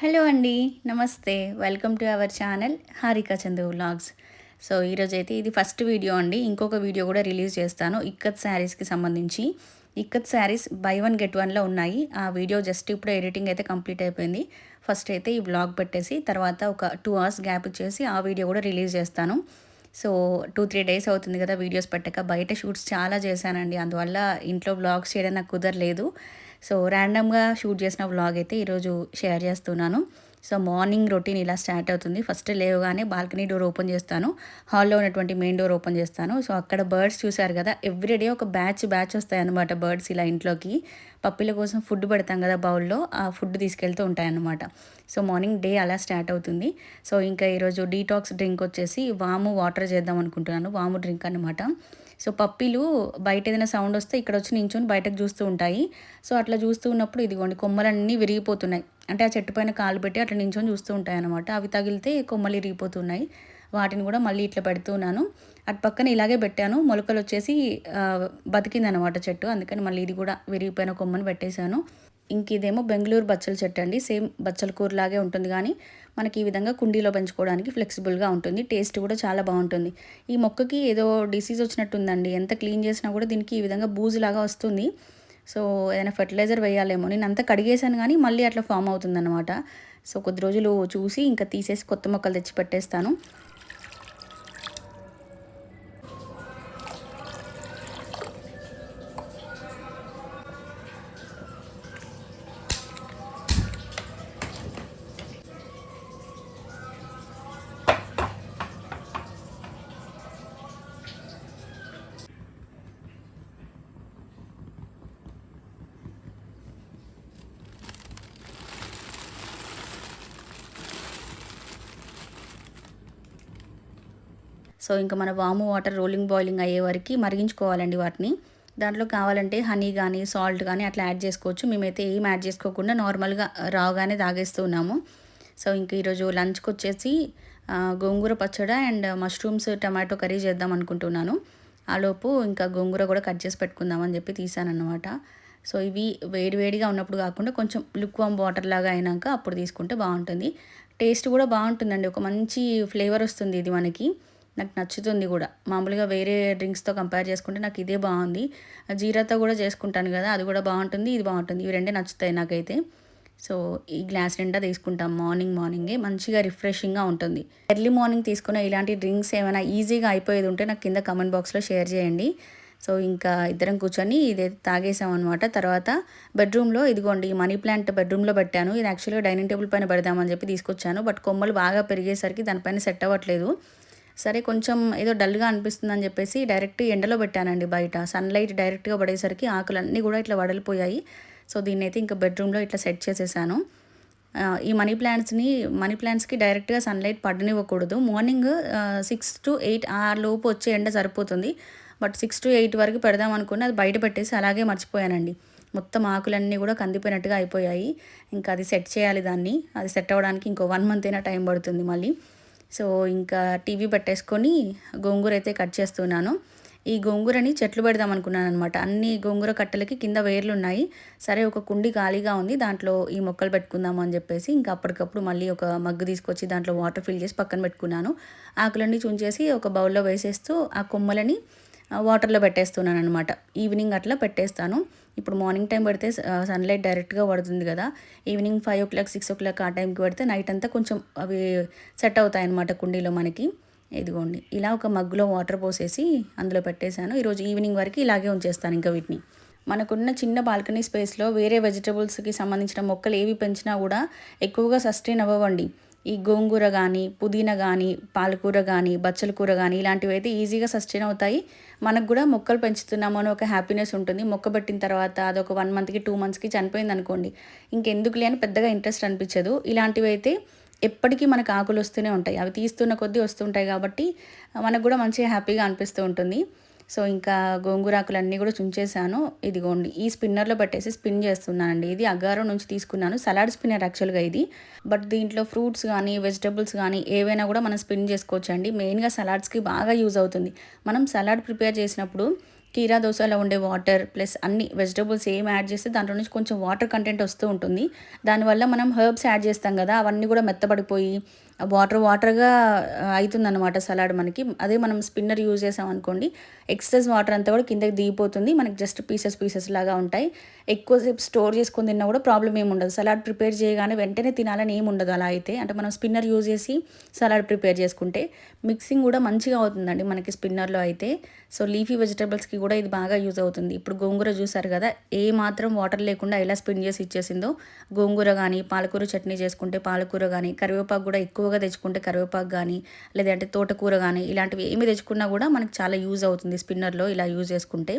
Hello అండి నమస్తే. Welcome to our channel Harika Chandu vlogs. So ఈరోజు అయితే ఇది ఫస్ట్ వీడియో అండి. ఇంకొక వీడియో కూడా రిలీజ్ చేస్తాను ఇక్కత్ శారీస్కి సంబంధించి. Ikat sarees buy one get వన్లో ఉన్నాయి. ఆ వీడియో జస్ట్ ఇప్పుడు ఎడిటింగ్ అయితే కంప్లీట్ అయిపోయింది. ఫస్ట్ అయితే ఈ వ్లాగ్ పెట్టేసి తర్వాత ఒక టూ అవర్స్ గ్యాప్ ఇచ్చేసి ఆ వీడియో కూడా రిలీజ్ చేస్తాను. సో టూ త్రీ డేస్ అవుతుంది కదా వీడియోస్ పెట్టక. బయట షూట్స్ చాలా చేశానండి. అందువల్ల ఇంట్లో బ్లాగ్స్ చేయడం నాకు కుదరలేదు. సో ర్యాండమ్గా షూట్ చేసిన వ్లాగ్ అయితే ఈరోజు షేర్ చేస్తున్నాను. సో మార్నింగ్ రొటీన్ ఇలా స్టార్ట్ అవుతుంది. ఫస్ట్ లేవగానే బాల్కనీ డోర్ ఓపెన్ చేస్తాను. హాల్లో ఉన్నటువంటి మెయిన్ డోర్ ఓపెన్ చేస్తాను. సో అక్కడ బర్డ్స్ చూశారు కదా ఎవ్రీడే ఒక బ్యాచ్ బ్యాచ్ వస్తాయనమాట బర్డ్స్ ఇలా ఇంట్లోకి. పప్పిల కోసం ఫుడ్ పెడతాం కదా బౌల్లో ఆ ఫుడ్ తీసుకెళ్తూ ఉంటాయన్నమాట. సో మార్నింగ్ డే అలా స్టార్ట్ అవుతుంది. సో ఇంకా ఈరోజు డీటాక్స్ డ్రింక్ వచ్చేసి వాము వాటర్ చేద్దాం అనుకుంటున్నాను. వాము డ్రింక్ అనమాట సో పప్పీలు బయట ఏదైనా సౌండ్ వస్తే ఇక్కడ వచ్చి నించుని బయటకు చూస్తూ ఉంటాయి. సో అట్లా చూస్తూ ఉన్నప్పుడు ఇదిగోండి కొమ్మలన్నీ విరిగిపోతున్నాయి. అంటే ఆ చెట్టు పైన కాలు పెట్టి అట్లా నించొని చూస్తూ ఉంటాయి అనమాట అవి తగిలితే కొమ్మలు విరిగిపోతున్నాయి. వాటిని కూడా మళ్ళీ ఇట్లా పెడుతున్నాను అటు పక్కన ఇలాగే పెట్టాను. మొలకలు వచ్చేసి బతికింది అనమాట చెట్టు. అందుకని మళ్ళీ ఇది కూడా విరిగిపోయిన కొమ్మని పెట్టేశాను. ఇంక ఇదేమో బెంగళూరు బచ్చల చెట్టు అండి. సేమ్ బచ్చల కూరలాగే ఉంటుంది కానీ మనకి ఈ విధంగా కుండీలో పెంచుకోవడానికి ఫ్లెక్సిబుల్గా ఉంటుంది. టేస్ట్ కూడా చాలా బాగుంటుంది. ఈ మొక్కకి ఏదో డిసీజ్ వచ్చినట్టుందండి. ఎంత క్లీన్ చేసినా కూడా దీనికి ఈ విధంగా బూజులాగా వస్తుంది. సో ఏదైనా ఫర్టిలైజర్ వేయాలేమో. నేను అంతా కడిగేశాను కానీ మళ్ళీ అట్లా ఫామ్ అవుతుందన్నమాట. సో కొద్ది రోజులు చూసి ఇంకా తీసేసి కొత్త మొక్కలు తెచ్చి పెట్టేస్తాను సో ఇంకా మన వాము వాటర్ రోలింగ్ బాయిలింగ్ అయ్యే వరకు మరిగించుకోవాలండి వాటిని. దాంట్లో కావాలంటే హనీ కానీ సాల్ట్ కానీ అట్లా యాడ్ చేసుకోవచ్చు. మేమైతే ఏం యాడ్ చేసుకోకుండా నార్మల్గా రావుగానే తాగేస్తున్నాము సో ఇంక ఈరోజు లంచ్కి వచ్చేసి గోంగూర పచ్చడ అండ్ మష్రూమ్స్ టమాటో కర్రీ చేద్దాం అనుకుంటున్నాను. ఆలోపు ఇంకా గోంగూర కూడా కట్ చేసి పెట్టుకుందామని చెప్పి తీసానమాట సో ఇవి వేడివేడిగా ఉన్నప్పుడు కాకుండా కొంచెం లుక్వామ్ వాటర్ లాగా అయినాక అప్పుడు తీసుకుంటే బాగుంటుంది. టేస్ట్ కూడా బాగుంటుందండి. ఒక మంచి ఫ్లేవర్ వస్తుంది ఇది మనకి. నాకు నచ్చుతుంది కూడా. మామూలుగా వేరే డ్రింక్స్తో కంపేర్ చేసుకుంటే నాకు ఇదే బాగుంది. జీరాతో కూడా చేసుకుంటాను కదా అది కూడా బాగుంటుంది ఇది బాగుంటుంది. ఇవి రెండే నచ్చుతాయి నాకైతే. సో ఈ గ్లాస్ నిండా తీసుకుంటాం మార్నింగ్ మార్నింగే. మంచిగా రిఫ్రెషింగ్గా ఉంటుంది. ఎర్లీ మార్నింగ్ తీసుకున్న ఇలాంటి డ్రింక్స్ ఏమైనా ఈజీగా అయిపోయేది ఉంటే నాకు కింద కమెంట్ బాక్స్లో షేర్ చేయండి. సో ఇంకా ఇద్దరం కూర్చొని ఇది తాగేసాం అనమాట తర్వాత బెడ్రూమ్లో ఇదిగోండి మనీ ప్లాంట్ బెడ్రూమ్లో పెట్టాను. ఇది యాక్చువల్గా డైనింగ్ టేబుల్ పైన పెడదామని చెప్పి తీసుకొచ్చాను. బట్ కొమ్మలు బాగా పెరిగేసరికి దానిపైన సెట్ అవ్వట్లేదు. సరే కొంచెం ఏదో డల్గా అనిపిస్తుంది అని చెప్పేసి డైరెక్ట్ ఎండలో పెట్టానండి బయట. సన్లైట్ డైరెక్ట్గా పడేసరికి ఆకులన్నీ కూడా ఇట్లా వడలిపోయాయి. సో దీన్ని అయితే ఇంకా బెడ్రూమ్లో ఇట్లా సెట్ చేసేసాను. ఈ మనీ ప్లాంట్స్ని మనీ ప్లాంట్స్కి డైరెక్ట్గా సన్లైట్ పడనివ్వకూడదు. మార్నింగ్ సిక్స్ టు ఎయిట్ ఆ లోపు వచ్చే ఎండ సరిపోతుంది. బట్ సిక్స్ టు ఎయిట్ వరకు పెడదాం అనుకుని అది బయట పెట్టేసి అలాగే మర్చిపోయానండి. మొత్తం ఆకులన్నీ కూడా కందిపోయినట్టుగా అయిపోయాయి. ఇంకా అది సెట్ చేయాలి దాన్ని. అది సెట్ అవ్వడానికి ఇంకో వన్ మంత్ అయినా టైం పడుతుంది మళ్ళీ. సో ఇంకా టీవీ పెట్టేసుకొని గోంగూర అయితే కట్ చేస్తున్నాను. ఈ గోంగూరని చెట్లు పెడదాం అనుకున్నాను అనమాట అన్ని గోంగూర కట్టలకి కింద వేర్లు ఉన్నాయి. సరే ఒక కుండి ఖాళీగా ఉంది. దాంట్లో ఈ మొక్కలు పెట్టుకుందాము అని చెప్పేసి ఇంకా అప్పటికప్పుడు మళ్ళీ ఒక మగ్గు తీసుకొచ్చి దాంట్లో వాటర్ ఫిల్ చేసి పక్కన పెట్టుకున్నాను. ఆకులన్నీ చుంచేసి ఒక బౌల్లో వేసేస్తూ ఆ కొమ్మలని వాటర్లో పెట్టేస్తున్నాను అనమాట ఈవినింగ్ అట్లా పెట్టేస్తాను. ఇప్పుడు మార్నింగ్ టైం పెడితే సన్లైట్ డైరెక్ట్గా పడుతుంది కదా. Evening five o'clock six o'clock ఆ టైంకి పెడితే నైట్ అంతా కొంచెం అవి సెట్ అవుతాయి అన్నమాట కుండీలో మనకి. ఇదిగోండి. ఇలా ఒక మగ్గులో వాటర్ పోసేసి అందులో పెట్టేశాను. ఈరోజు ఈవినింగ్ వరకు ఇలాగే ఉంచేస్తాను ఇంకా వీటిని. మనకున్న చిన్న బాల్కనీ స్పేస్లో వేరే వెజిటబుల్స్కి సంబంధించిన మొక్కలు ఏవి పెంచినా కూడా ఎక్కువగా సస్టైన్ అవ్వండి ఈ గోంగూర కానీ పుదీనా కానీ పాలకూర కానీ బచ్చల కూర కానీ ఇలాంటివి అయితే ఈజీగా సస్టైన్ అవుతాయి. మనకు కూడా మొక్కలు పెంచుతున్నాము అని ఒక హ్యాపీనెస్ ఉంటుంది. మొక్క పెట్టిన తర్వాత అదొక వన్ మంత్కి టూ మంత్స్కి చనిపోయింది అనుకోండి ఇంకెందుకు లేని పెద్దగా ఇంట్రెస్ట్ అనిపించదు. ఇలాంటివి అయితే ఎప్పటికీ మనకు ఆకులు వస్తూనే ఉంటాయి. అవి తీస్తున్న కొద్దీ వస్తుంటాయి కాబట్టి మనకు కూడా మంచిగా హ్యాపీగా అనిపిస్తూ ఉంటుంది. సో ఇంకా గోంగూరాకులన్నీ కూడా చుంచేసాను ఇదిగోండి ఈ స్పిన్నర్లో పెట్టేసి స్పిన్ చేస్తున్నానండి. ఇది అగారం నుంచి తీసుకున్నాను. సలాడ్ స్పిన్నర్ యాక్చువల్గా ఇది. బట్ దీంట్లో ఫ్రూట్స్ కానీ వెజిటబుల్స్ కానీ ఏవైనా కూడా మనం స్పిన్ చేసుకోవచ్చు అండి మెయిన్గా సలాడ్స్కి బాగా యూజ్ అవుతుంది. మనం సలాడ్ ప్రిపేర్ చేసినప్పుడు కీరా దోశలో ఉండే వాటర్ ప్లస్ అన్ని వెజిటబుల్స్ ఏం యాడ్ చేస్తే దాంట్లో నుంచి కొంచెం వాటర్ కంటెంట్ వస్తూ ఉంటుంది. దానివల్ల మనం హర్బ్స్ యాడ్ చేస్తాం కదా అవన్నీ కూడా మెత్తబడిపోయి వాటర్ వాటర్గా అవుతుందన్నమాట సలాడ్ మనకి. అదే మనం స్పిన్నర్ యూజ్ చేసాం అనుకోండి ఎక్సెస్ వాటర్ అంతా కూడా కిందకి దిగిపోతుంది. మనకి జస్ట్ పీసెస్ పీసెస్ లాగా ఉంటాయి. ఎక్కువసేపు స్టోర్ చేసుకొని తిన్నా కూడా ప్రాబ్లం ఏమి ఉండదు. సలాడ్ ప్రిపేర్ చేయగానే వెంటనే తినాలని ఏమి ఉండదు అలా అయితే. అంటే మనం స్పిన్నర్ యూజ్ చేసి సలాడ్ ప్రిపేర్ చేసుకుంటే మిక్సింగ్ కూడా మంచిగా అవుతుందండి మనకి స్పిన్నర్లో అయితే. సో లీఫీ వెజిటబుల్స్కి కూడా ఇది బాగా యూజ్ అవుతుంది. ఇప్పుడు గోంగూర చూసారు కదా ఏ మాత్రం వాటర్ లేకుండా ఎలా స్పిన్ చేసి ఇచ్చేసిందో. గోంగూర కానీ పాలకూర చట్నీ చేసుకుంటే పాలకూర కానీ కరివేపాకు కూడా ఎక్కువ ఎక్కువగా తెచ్చుకుంటే కరివేపాకు కానీ లేదంటే తోటకూర కానీ ఇలాంటివి ఏమి తెచ్చుకున్నా కూడా మనకి చాలా యూజ్ అవుతుంది స్పిన్నర్లో ఇలా యూజ్ చేసుకుంటే.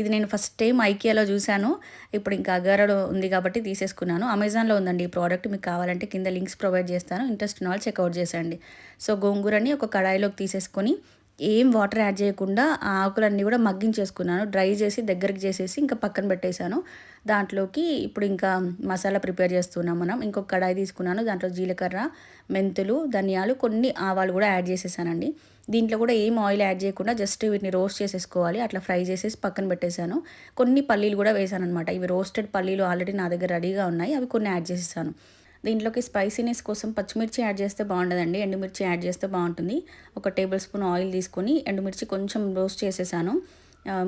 ఇది నేను ఫస్ట్ టైం ఐకియాలో చూశాను. ఇప్పుడు ఇంకా అగారలో ఉంది కాబట్టి తీసేసుకున్నాను. అమెజాన్లో ఉందండి ఈ ప్రోడక్ట్. మీకు కావాలంటే కింద లింక్స్ ప్రొవైడ్ చేస్తాను. ఇంట్రెస్ట్ ఉన్న వాళ్ళు చెక్అవుట్ చేసేయండి. సో గోంగూరని ఒక కడాయిలోకి తీసేసుకొని ఏం వాటర్ యాడ్ చేయకుండా ఆ ఆకులన్నీ కూడా మగ్గించేసుకున్నాను. డ్రై చేసి దగ్గరికి చేసేసి ఇంకా పక్కన పెట్టేశాను. దాంట్లోకి ఇప్పుడు ఇంకా మసాలా ప్రిపేర్ చేస్తున్నాం మనం. ఇంకొక కడాయి తీసుకున్నాను. దాంట్లో జీలకర్ర మెంతులు ధనియాలు కొన్ని ఆవాలు కూడా యాడ్ చేసేసానండి. దీంట్లో కూడా ఏం ఆయిల్ యాడ్ చేయకుండా జస్ట్ వీటిని రోస్ట్ చేసేసుకోవాలి. అట్లా ఫ్రై చేసేసి పక్కన పెట్టేశాను. కొన్ని పల్లీలు కూడా వేసాను అనమాట ఇవి రోస్టెడ్ పల్లీలు ఆల్రెడీ నా దగ్గర రెడీగా ఉన్నాయి. అవి కొన్ని యాడ్ చేసేసాను. దీంట్లోకి స్పైసీనెస్ కోసం పచ్చిమిర్చి యాడ్ చేస్తే బాగుండదండి. ఎండుమిర్చి యాడ్ చేస్తే బాగుంటుంది. ఒక టేబుల్ స్పూన్ ఆయిల్ తీసుకొని ఎండుమిర్చి కొంచెం రోస్ట్ చేసేసాను.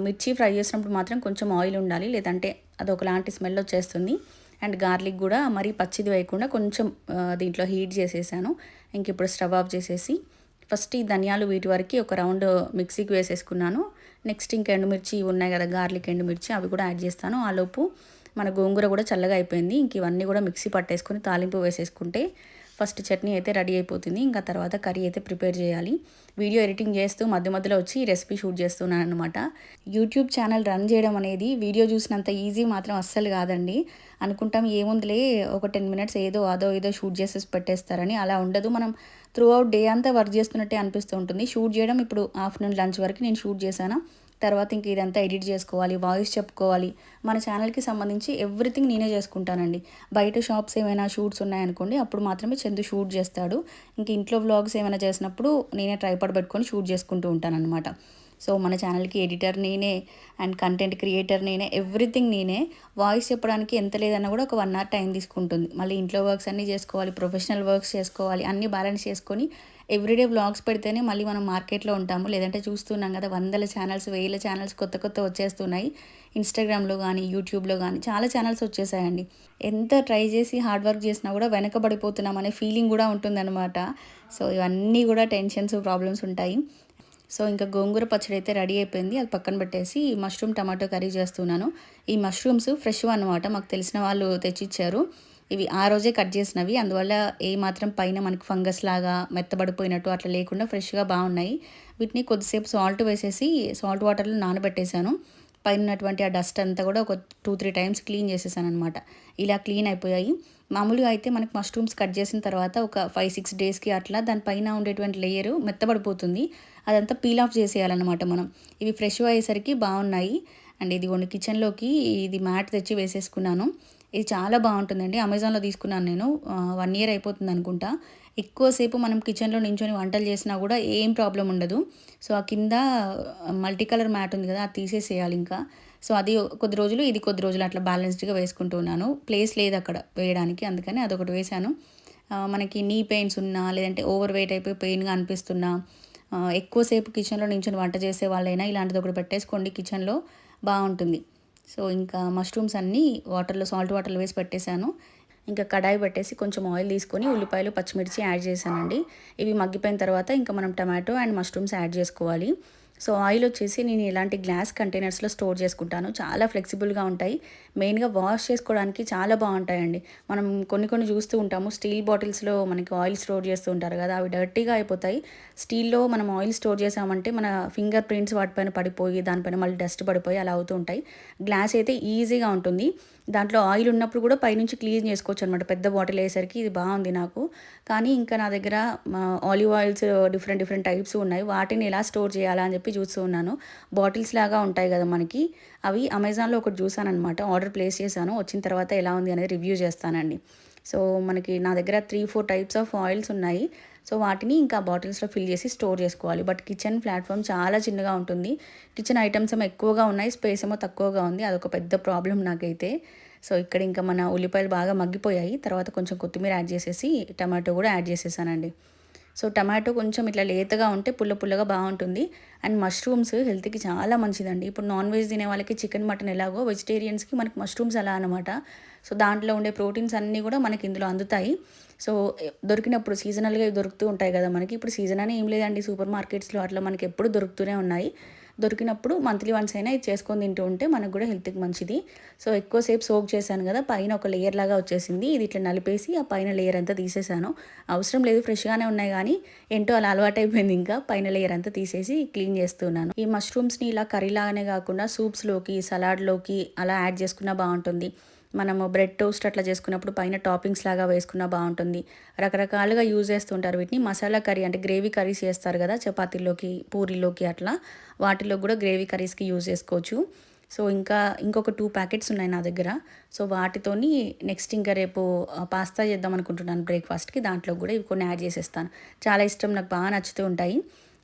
మిర్చి ఫ్రై చేసినప్పుడు మాత్రం కొంచెం ఆయిల్ ఉండాలి లేదంటే అది ఒకలాంటి స్మెల్ వచ్చేస్తుంది. అండ్ గార్లిక్ కూడా మరీ పచ్చిది వేయకుండా కొంచెం దీంట్లో హీట్ చేసేసాను. ఇంక ఇప్పుడు స్టవ్ ఆఫ్ చేసేసి ఫస్ట్ ఈ ధనియాలు వీటి వరకు ఒక రౌండ్ మిక్సీకి వేసేసుకున్నాను. నెక్స్ట్ ఇంకా ఎండుమిర్చి ఉన్నాయి కదా గార్లిక్ ఎండుమిర్చి అవి కూడా యాడ్ చేస్తాను. ఆలోపు మన గోంగూర కూడా చల్లగా అయిపోయింది. ఇంక ఇవన్నీ కూడా మిక్సీ పట్టేసుకొని తాలింపు వేసేసుకుంటే ఫస్ట్ చట్నీ అయితే రెడీ అయిపోతుంది. ఇంకా తర్వాత కర్రీ అయితే ప్రిపేర్ చేయాలి. వీడియో ఎడిటింగ్ చేస్తూ మధ్య మధ్యలో వచ్చి రెసిపీ షూట్ చేస్తున్నాను అనమాట యూట్యూబ్ ఛానల్ రన్ చేయడం అనేది వీడియో చూసినంత ఈజీ మాత్రం అస్సలు కాదండి. అనుకుంటాం ఏముందిలే ఒక టెన్ మినిట్స్ ఏదో అదో ఏదో షూట్ చేసేసి పెట్టేస్తారని అలా ఉండదు. మనం త్రూ అవుట్ డే అంతా వర్క్ చేస్తున్నట్టే అనిపిస్తూ ఉంటుంది. షూట్ చేయడం ఇప్పుడు ఆఫ్టర్నూన్ లంచ్ వరకు నేను షూట్ చేశాను? తర్వాత ఇంక ఇదంతా ఎడిట్ చేసుకోవాలి వాయిస్ చెప్పుకోవాలి. మన ఛానల్కి సంబంధించి ఎవ్రీథింగ్ నేనే చేసుకుంటానండి. బయట షాప్స్ ఏమైనా షూట్స్ ఉన్నాయనుకోండి అప్పుడు మాత్రమే చందు షూట్ చేస్తాడు. ఇంక ఇంట్లో వ్లాగ్స్ ఏమైనా చేసినప్పుడు నేనే ట్రైపాడ్ పెట్టుకొని షూట్ చేసుకుంటూ ఉంటానన్నమాట. సో మన ఛానల్కి ఎడిటర్ నేనే అండ్ కంటెంట్ క్రియేటర్ నేనే ఎవ్రీథింగ్ నేనే. వాయిస్ చెప్పడానికి ఎంత లేదన్నా కూడా ఒక వన్ అవర్ టైం తీసుకుంటుంది. మళ్ళీ ఇంట్లో వర్క్స్ అన్నీ చేసుకోవాలి ప్రొఫెషనల్ వర్క్స్ చేసుకోవాలి అన్నీ బ్యాలెన్స్ చేసుకొని ఎవ్రీడే బ్లాగ్స్ పెడితేనే మళ్ళీ మనం మార్కెట్లో ఉంటాము. లేదంటే చూస్తున్నాం కదా వందల ఛానల్స్ వేల ఛానల్స్ కొత్త కొత్త వచ్చేస్తున్నాయి. ఇన్స్టాగ్రామ్లో కానీ యూట్యూబ్లో కానీ చాలా ఛానల్స్ వచ్చేసాయండి. ఎంత ట్రై చేసి హార్డ్ వర్క్ చేసినా కూడా వెనకబడిపోతున్నాం అనే ఫీలింగ్ కూడా ఉంటుందన్నమాట. సో ఇవన్నీ కూడా టెన్షన్స్ ప్రాబ్లమ్స్ ఉంటాయి. సో ఇంకా గోంగూర పచ్చడి అయితే రెడీ అయిపోయింది. అది పక్కన పెట్టేసి మష్రూమ్ టమాటో కర్రీ చేస్తున్నాను. ఈ మష్రూమ్స్ ఫ్రెష్ అనమాట మాకు తెలిసిన వాళ్ళు తెచ్చిచ్చారు. ఇవి ఆ రోజే కట్ చేసినవి. అందువల్ల ఏ మాత్రం పైన మనకు ఫంగస్ లాగా మెత్తబడిపోయినట్టు అట్లా లేకుండా ఫ్రెష్గా బాగున్నాయి. వీటిని కొద్దిసేపు సాల్ట్ వేసేసి సాల్ట్ వాటర్లో నానబెట్టేశాను. పైన ఉన్నటువంటి ఆ డస్ట్ అంతా కూడా ఒక టూ త్రీ టైమ్స్ క్లీన్ చేసేసాను అనమాట ఇలా క్లీన్ అయిపోయాయి. మామూలుగా అయితే మనకు మష్రూమ్స్ కట్ చేసిన తర్వాత ఒక ఫైవ్ సిక్స్ డేస్కి అట్లా దానిపైన ఉండేటువంటి లేయర్ మెత్తబడిపోతుంది. అదంతా పీల్ ఆఫ్ చేసేయాలన్నమాట మనం. ఇవి ఫ్రెష్ అయ్యేసరికి బాగున్నాయి. అండ్ ఇది కొన్ని కిచెన్లోకి ఇది మ్యాట్ తెచ్చి వేసేసుకున్నాను. ఇది చాలా బాగుంటుందండి. అమెజాన్లో తీసుకున్నాను నేను. వన్ ఇయర్ అయిపోతుంది అనుకుంటా. ఎక్కువసేపు మనం కిచెన్లో నించొని వంటలు చేసినా కూడా ఏం ప్రాబ్లం ఉండదు. సో ఆ కింద మల్టీ కలర్ మ్యాట్ ఉంది కదా అది తీసేసేయాలి ఇంకా. సో అది కొద్ది రోజులు ఇది కొద్ది రోజులు అట్లా బ్యాలెన్స్డ్గా వేసుకుంటూ ఉన్నాను. ప్లేస్ లేదు అక్కడ వేయడానికి అందుకని అదొకటి వేశాను. మనకి నీ పెయిన్స్ ఉన్నా లేదంటే ఓవర్ వెయిట్ అయిపోయి పెయిన్గా అనిపిస్తున్నా ఎక్కువసేపు కిచెన్లో నించొని వంట చేసే వాళ్ళైనా ఇలాంటిది ఒకటి పెట్టేసుకోండి. కిచెన్లో బాగుంటుంది. సో ఇంకా మష్రూమ్స్ అన్నీ వాటర్లో సాల్ట్ వాటర్లో వేసి పెట్టేశాను. ఇంకా కడాయి పెట్టేసి కొంచెం ఆయిల్ తీసుకొని ఉల్లిపాయలు పచ్చిమిర్చి యాడ్ చేశానండి. ఇవి మగ్గిపోయిన తర్వాత ఇంకా మనం టమాటో అండ్ మష్రూమ్స్ యాడ్ చేసుకోవాలి. సో ఆయిల్ వచ్చేసి నేను ఇలాంటి గ్లాస్ కంటైనర్స్లో స్టోర్ చేసుకుంటాను. చాలా ఫ్లెక్సిబుల్గా ఉంటాయి. మెయిన్గా వాష్ చేసుకోవడానికి చాలా బాగుంటాయండి. మనం కొన్ని కొన్ని చూస్తూ ఉంటాము. స్టీల్ బాటిల్స్లో మనకి ఆయిల్ స్టోర్ చేస్తూ ఉంటారు కదా అవి డర్టీగా అయిపోతాయి. స్టీల్లో మనం ఆయిల్ స్టోర్ చేసామంటే మన ఫింగర్ ప్రింట్స్ వాటిపైన పడిపోయి దానిపైన మళ్ళీ డస్ట్ పడిపోయి అలా అవుతూ ఉంటాయి. గ్లాస్ అయితే ఈజీగా ఉంటుంది. దాంట్లో ఆయిల్ ఉన్నప్పుడు కూడా పైనుంచి క్లీన్ చేసుకోవచ్చు అనమాట పెద్ద బాటిల్ అయ్యేసరికి ఇది బాగుంది నాకు. కానీ ఇంకా నా దగ్గర olive oils different different types ఉన్నాయి. వాటిని ఎలా స్టోర్ చేయాలా అని చెప్పి చూస్తూ ఉన్నాను. బాటిల్స్ లాగా ఉంటాయి కదా మనకి. అవి అమెజాన్లో ఒకటి చూసాను అనమాట ఆర్డర్ ప్లేస్ చేశాను. వచ్చిన తర్వాత ఎలా ఉంది అనేది రివ్యూ చేస్తానండి. సో మనకి నా దగ్గర three four types of oils ఉన్నాయి. సో వాటిని ఇంకా బాటిల్స్లో ఫిల్ చేసి స్టోర్ చేసుకోవాలి. బట్ కిచెన్ ప్లాట్ఫామ్ చాలా చిన్నగా ఉంటుంది. కిచెన్ ఐటమ్స్ ఏమో ఎక్కువగా ఉన్నాయి స్పేస్ ఏమో తక్కువగా ఉంది. అదొక పెద్ద ప్రాబ్లం నాకైతే. సో ఇక్కడ ఇంకా మన ఉల్లిపాయలు బాగా మగ్గిపోయాయి. తర్వాత కొంచెం కొత్తిమీర యాడ్ చేసేసి టమాటో కూడా యాడ్ చేసేసానండి. సో టమాటో కొంచెం ఇట్లా లేతగా ఉంటే పుల్ల పుల్లగా బాగుంటుంది. అండ్ మష్రూమ్స్ హెల్త్కి చాలా మంచిదండి. ఇప్పుడు నాన్ వెజ్ తినే వాళ్ళకి చికెన్ మటన్ ఎలాగో వెజిటేరియన్స్కి మనకి మష్రూమ్స్ అలా అనమాట సో దాంట్లో ఉండే ప్రోటీన్స్ అన్నీ కూడా మనకి ఇందులో అందుతాయి. సో దొరికినప్పుడు సీజనల్గా దొరుకుతూ ఉంటాయి కదా మనకి. ఇప్పుడు సీజన్ అని ఏం లేదండి సూపర్ మార్కెట్స్లో అట్లా మనకి ఎప్పుడు దొరుకుతూనే ఉన్నాయి. దొరికినప్పుడు మంత్లీ వన్స్ అయినా ఇది చేసుకొని తింటూ ఉంటే మనకు కూడా హెల్త్కి మంచిది. సో ఎక్కువసేపు సోక్ చేశాను కదా పైన ఒక లేయర్ లాగా వచ్చేసింది. ఇది ఇట్లా నలిపేసి ఆ పైన లేయర్ అంతా తీసేసాను అవసరం లేదు ఫ్రెష్గానే ఉన్నాయి కానీ ఏంటో అలా అలవాటైపోయింది ఇంకా. పైన లేయర్ అంతా తీసేసి క్లీన్ చేస్తున్నాను. ఈ మష్రూమ్స్ని ఇలా కర్రీ లాగానే కాకుండా సూప్స్లోకి సలాడ్లోకి అలా యాడ్ చేసుకున్నా బాగుంటుంది. మనము బ్రెడ్ టోస్ట్ అట్లా చేసుకున్నప్పుడు పైన టాపింగ్స్ లాగా వేసుకున్నా బాగుంటుంది. రకరకాలుగా యూజ్ చేస్తుంటారు వీటిని. మసాలా కర్రీ అంటే గ్రేవీ కర్రీస్ చేస్తారు కదా చపాతీలోకి పూరీలోకి అట్లా. వాటిలో కూడా గ్రేవీ కర్రీస్కి యూజ్ చేసుకోవచ్చు. సో ఇంకా ఇంకొక టూ ప్యాకెట్స్ ఉన్నాయి నా దగ్గర. సో వాటితోని నెక్స్ట్ ఇంకా రేపు పాస్తా చేద్దాం అనుకుంటున్నాను బ్రేక్ఫాస్ట్కి. దాంట్లో కూడా ఇవి కొన్ని యాడ్ చేసేస్తాను. చాలా ఇష్టం నాకు బాగా నచ్చుతూ ఉంటాయి.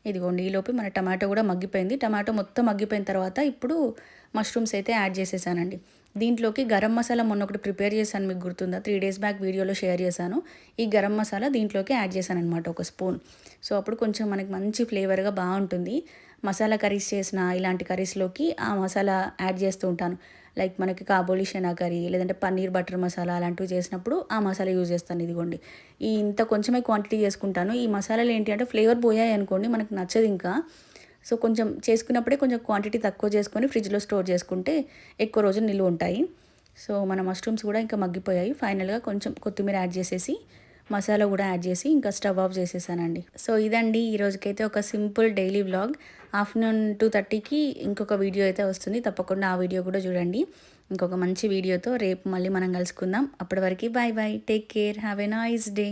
ఇదిగోండి ఈలోపు మన టమాటో కూడా మగ్గిపోయింది. టమాటో మొత్తం మగ్గిపోయిన తర్వాత ఇప్పుడు మష్రూమ్స్ అయితే యాడ్ చేసేసానండి. దీంట్లోకి గరం మసాలా మొన్న ఒకటి ప్రిపేర్ చేశాను మీకు గుర్తుందా? త్రీ డేస్ బ్యాక్ వీడియోలో షేర్ చేశాను. ఈ గరం మసాలా దీంట్లోకి యాడ్ చేశాను అనమాట ఒక స్పూన్. సో అప్పుడు కొంచెం మనకి మంచి ఫ్లేవర్గా బాగుంటుంది. మసాలా కర్రీస్ చేసిన ఇలాంటి కర్రీస్లోకి ఆ మసాలా యాడ్ చేస్తూ ఉంటాను. లైక్ మనకి కాబోలి షెనా కర్రీ లేదంటే పన్నీర్ బటర్ మసాలా అలాంటివి చేసినప్పుడు ఆ మసాలా యూజ్ చేస్తాను ఇదిగోండి. ఈ ఇంత కొంచెమే క్వాంటిటీ చేసుకుంటాను. ఈ మసాలాలు ఏంటి అంటే ఫ్లేవర్ పోయాయి అనుకోండి మనకు నచ్చదు ఇంకా. సో కొంచెం చేసుకున్నప్పుడే కొంచెం క్వాంటిటీ తక్కువ చేసుకొని ఫ్రిడ్జ్లో స్టోర్ చేసుకుంటే ఎక్కువ రోజులు నిల్వ ఉంటాయి. సో మన మష్రూమ్స్ కూడా ఇంకా మగ్గిపోయాయి. ఫైనల్గా కొంచెం కొత్తిమీర యాడ్ చేసేసి మసాలా కూడా యాడ్ చేసి ఇంకా స్టవ్ ఆఫ్ చేసేసానండి. సో ఇదండి ఈ రోజుకైతే ఒక simple daily vlog afternoon two థర్టీకి ఇంకొక వీడియో అయితే వస్తుంది. తప్పకుండా ఆ వీడియో కూడా చూడండి. ఇంకొక మంచి వీడియోతో రేపు మళ్ళీ మనం కలుసుకుందాం. అప్పటి వరకు bye bye take care have a nice day